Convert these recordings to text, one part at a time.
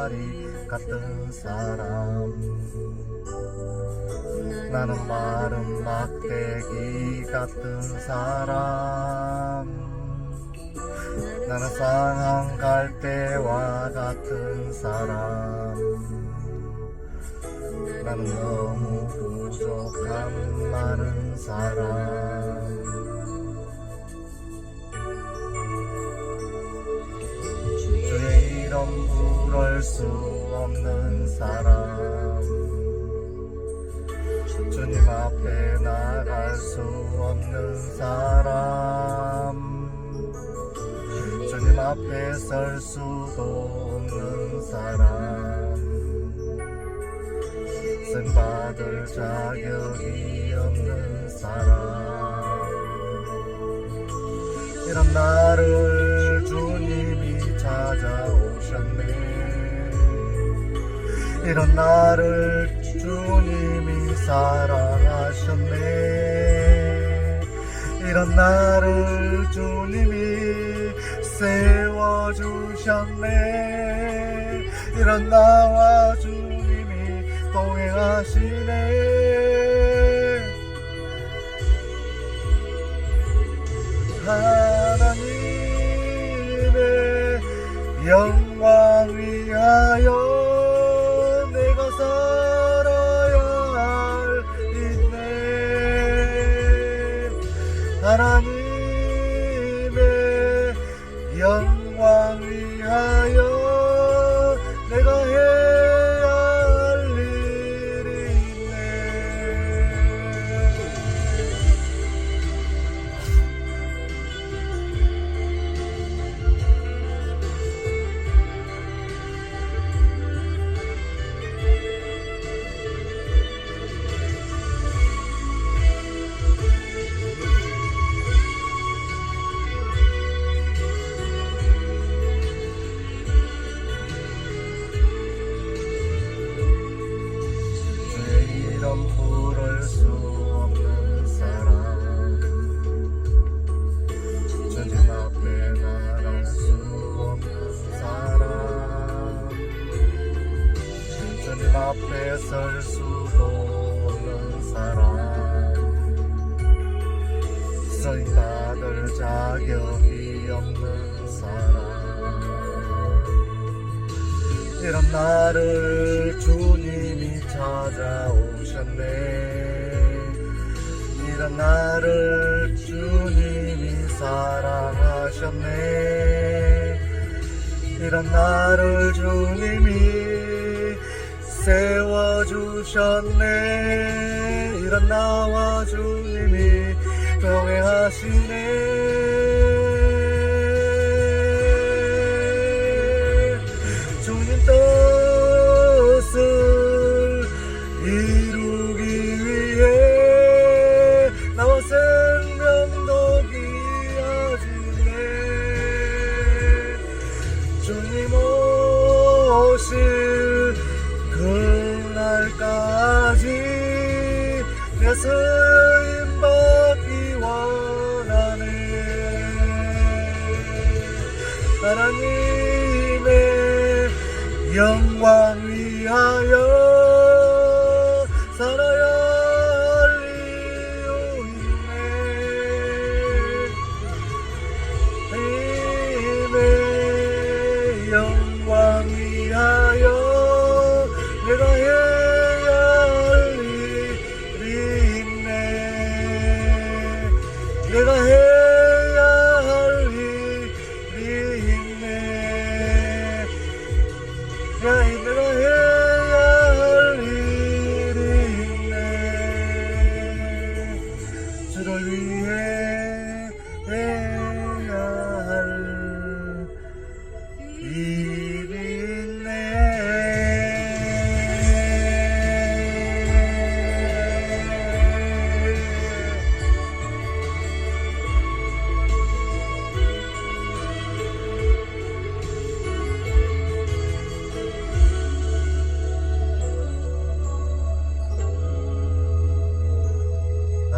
항아리 같은 사람. 나는 마른 막대기 같은 사람. 나는 상한 갈대와 같은 사람. 나는 너무 부족한 많은 사람 부를 수 없는 사람. 주님 앞에 나갈 수 없는 사람. 주님 앞에 설 수도 없는 사람. 쓴 받을 자격이 없는 사람. 이런 나를 찾아오셨네. 이런 나를 주님이 사랑하셨네. 이런 나를 주님이 세워주셨네. 이런 나와 주님이 동행하시네 영광 위하여 설 수도 없는 사람. 쓰임 받을 자격이 없는 사람. 이런 나를 주님이 찾아오셨네. 이런 나를 주님이 사랑하셨네. 이런 나를 주님이 세워주셨네. 이런 나와 주님이 동행하시네. 주님 뜻을 이루기 위해 나와 생명도 기하주네. 주님 오실 그날까지 내 쓰임 받기 원하네. 하나님의 영광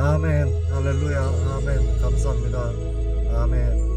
아멘. 할렐루야. 아멘. 감사합니다. 아멘.